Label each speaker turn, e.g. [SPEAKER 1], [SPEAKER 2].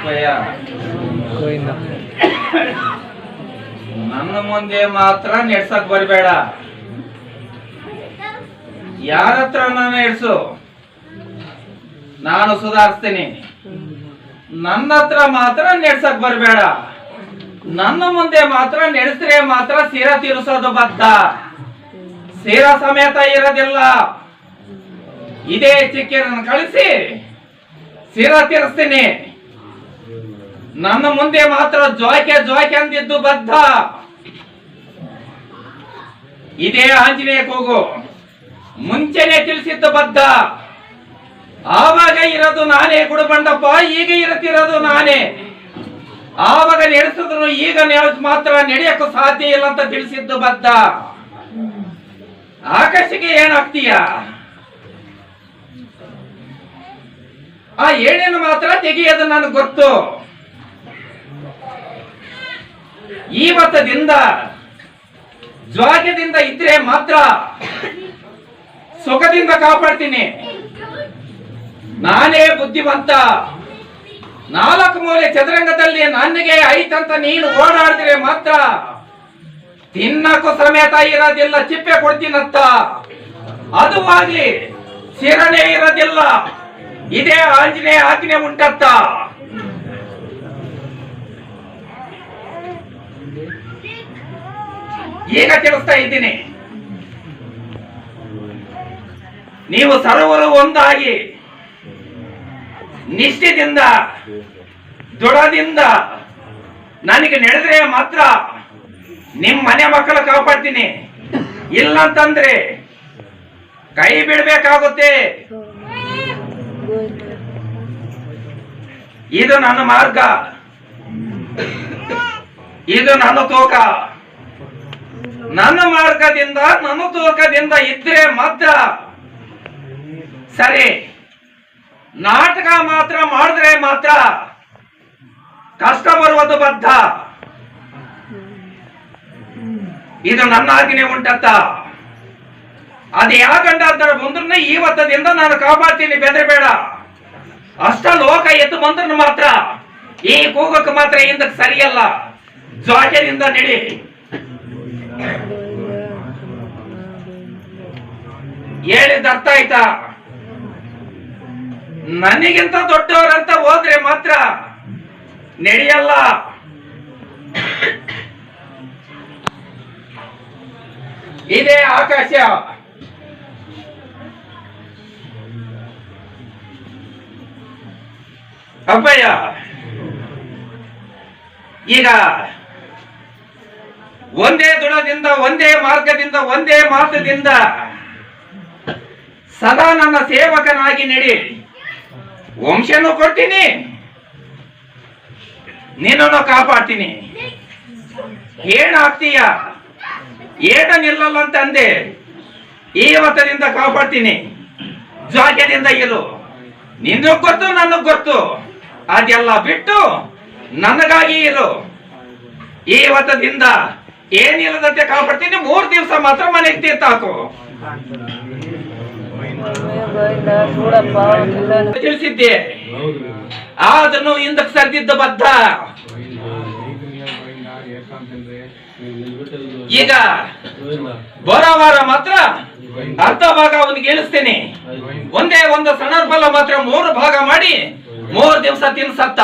[SPEAKER 1] ಅಪ್ಪಯ್ಯ ನನ್ನ ಮುಂದೆ ಮಾತ್ರ ನೆಡ್ಸಕ್ ಬರಬೇಡ. ಯಾರ ಹತ್ರ ನಾನು ಎಡ್ಸು ನಾನು ಸುಧಾರಿಸ್ತೀನಿ. ನನ್ನ ಹತ್ರ ಮಾತ್ರ ನೆಡ್ಸಕ್ ಬರಬೇಡ. ನನ್ನ ಮುಂದೆ ಮಾತ್ರ ನೆಡ್ಸಿದ್ರೆ ಮಾತ್ರ ಸೀರಾ ತೀರಿಸೋದು ಬದ್ಧ. ಸೀರಾ ಸಮೇತ ಇರೋದಿಲ್ಲ. ಇದೇ ಚಿಕ್ಕಿರನ್ನು ಕಳಿಸಿ ಸೀರಾ ತೀರಿಸ್ತೀನಿ. ನನ್ನ ಮುಂದೆ ಮಾತ್ರ ಜೋಕೆ ಜೋಕೆ ಅಂದಿದ್ದು ಬದ್ಧ. ಇದೇ ಆಂಜನೇಯ ಕೂಗು. ಮುಂಚೆನೆ ತಿಳಿಸಿದ್ದು ಬದ್ಧ. ಆವಾಗ ಇರೋದು ನಾನೇ, ಗುಡುಬಂಡಪ್ಪ, ಈಗ ಇರುತ್ತಿರೋದು ನಾನೇ. ಆವಾಗ ನಡೆಸಿದ್ರು ಈಗ ಮಾತ್ರ ನಡೆಯಕ್ಕೂ ಸಾಧ್ಯ ಇಲ್ಲ ಅಂತ ತಿಳಿಸಿದ್ದು ಬದ್ಧ. ಆಕಾಶಕ್ಕೆ ಏನಾಗ್ತೀಯ? ಆ ಏನೇನು ಮಾತ್ರ ತೆಗೆಯೋದು ನನಗೆ ಗೊತ್ತು. ಇವತ್ತದಿಂದ ಜ್ವಾಗ್ಯದಿಂದ ಇದ್ರೆ ಮಾತ್ರ ಸುಖದಿಂದ ಕಾಪಾಡ್ತೀನಿ. ನಾನೇ ಬುದ್ಧಿವಂತ. ನಾಲ್ಕು ಮೂಲೆ ಚದುರಂಗದಲ್ಲಿ ನನಗೆ ಐತಂತ ನೀನು ಓಡಾಡಿದ್ರೆ ಮಾತ್ರ ತಿನ್ನಕ್ಕೂ ಸಮೇತ ಇರೋದಿಲ್ಲ, ಚಿಪ್ಪೆ ಕೊಡ್ತೀನತ್ತ ಅದು ಆಗ್ಲಿ, ಸಿರನೆ ಇರೋದಿಲ್ಲ. ಇದೇ ಆಂಜನೇಯ ಆಜ್ಞೆ ಉಂಟತ್ತ ಈಗ ತಿಳಿಸ್ತಾ ಇದ್ದೀನಿ. ನೀವು ಸರ್ವರು ಒಂದಾಗಿ ನಿಷ್ಠೆಯಿಂದ ದೃಢದಿಂದ ನನಗೆ ನಡೆದ್ರೆ ಮಾತ್ರ ನಿಮ್ ಮನೆ ಮಕ್ಕಳ ಕಾಪಾಡ್ತೀನಿ. ಇಲ್ಲಂತಂದ್ರೆ ಕೈ ಬಿಡಬೇಕಾಗುತ್ತೆ. ಇದು ನನ್ನ ಮಾರ್ಗ. ಇದು ನನ್ನ ತೂಕ. ನನ್ನ ಮಾರ್ಗದಿಂದ ನನ್ನ ತೂಕದಿಂದ ಇದ್ರೆ ಮಾತ್ರ ಸರಿ. ನಾಟಕ ಮಾತ್ರ ಮಾಡಿದ್ರೆ ಮಾತ್ರ ಕಷ್ಟ ಬರುವುದು ಬದ್ಧ. ಇದು ನನ್ನ ಆಜ್ಞೆ ಉಂಟತ್ತ. ಅದು ಯಾಕಂಡ ಬಂದ್ರೆ ಇವತ್ತದಿಂದ ನಾನು ಕಾಪಾಡ್ತೀನಿ ಬೆದರಬೇಡ ಅಷ್ಟ ಲೋಕ ಎದ್ದು ಬಂದ್ರೆ ಮಾತ್ರ. ಈ ಕೂಗಕ್ಕೆ ಮಾತ್ರ ಹಿಂದಕ್ಕೆ ಸರಿಯಲ್ಲ. ಜ್ವಾಜದಿಂದ ನಡಿ. ಹೇಳಿದ ಅರ್ಥ ಆಯ್ತಾ? ನನಗಿಂತ ದೊಡ್ಡವರಂತ ಹೋದ್ರೆ ಮಾತ್ರ ನಡೆಯಲ್ಲ. ಇದೇ ಆಕಾಶ. ಅಪ್ಪಯ್ಯ ಈಗ ಒಂದೇ ದೃಢದಿಂದ, ಒಂದೇ ಮಾರ್ಗದಿಂದ, ಒಂದೇ ಮಾತದಿಂದ ಸದಾ ನನ್ನ ಸೇವಕನಾಗಿ ನಡಿ. ವಂಶನೂ ಕೊಡ್ತೀನಿ, ನಿನ್ನನ್ನು ಕಾಪಾಡ್ತೀನಿ. ಏನಾಗ್ತೀಯ? ಏನ ನಿಲ್ಲಲ್ಲ ಅಂತ ಅಂದೆ ಇವತ್ತದಿಂದ ಕಾಪಾಡ್ತೀನಿ. ಜಾಗ್ಯದಿಂದ ಇರು. ನಿನ್ನೂ ಗೊತ್ತು ನನಗ್ ಗೊತ್ತು. ಅದೆಲ್ಲ ಬಿಟ್ಟು ನನಗಾಗಿ ಇರು. ಇವತ್ತದಿಂದ ಏನಿಲ್ಲದಂತೆ ಕಾಪಾಡ್ತೀನಿ, ಮೂರ್ ದಿವಸ ಮಾತ್ರ ಮನೆಗೆ ತೀರ್ಥ ಹಾಕು ತಿಳಿಸಿದ್ದೆ. ಆದ್ರೂ ಹಿಂದಕ್ಕೆ ಸರ್ದಿದ್ದ ಬದ್ಧ. ಈಗ ಬರೋ ವಾರ ಮಾತ್ರ ಅರ್ಧ ಭಾಗ ಅವನಿಗೆ ಇಳಿಸ್ತೇನೆ ಒಂದೇ ಒಂದು ಸಣ್ಣ ಮಾತ್ರ ಮೂರು ಭಾಗ ಮಾಡಿ ಮೂರು ದಿವಸ ತಿನ್ಸತ್ತ.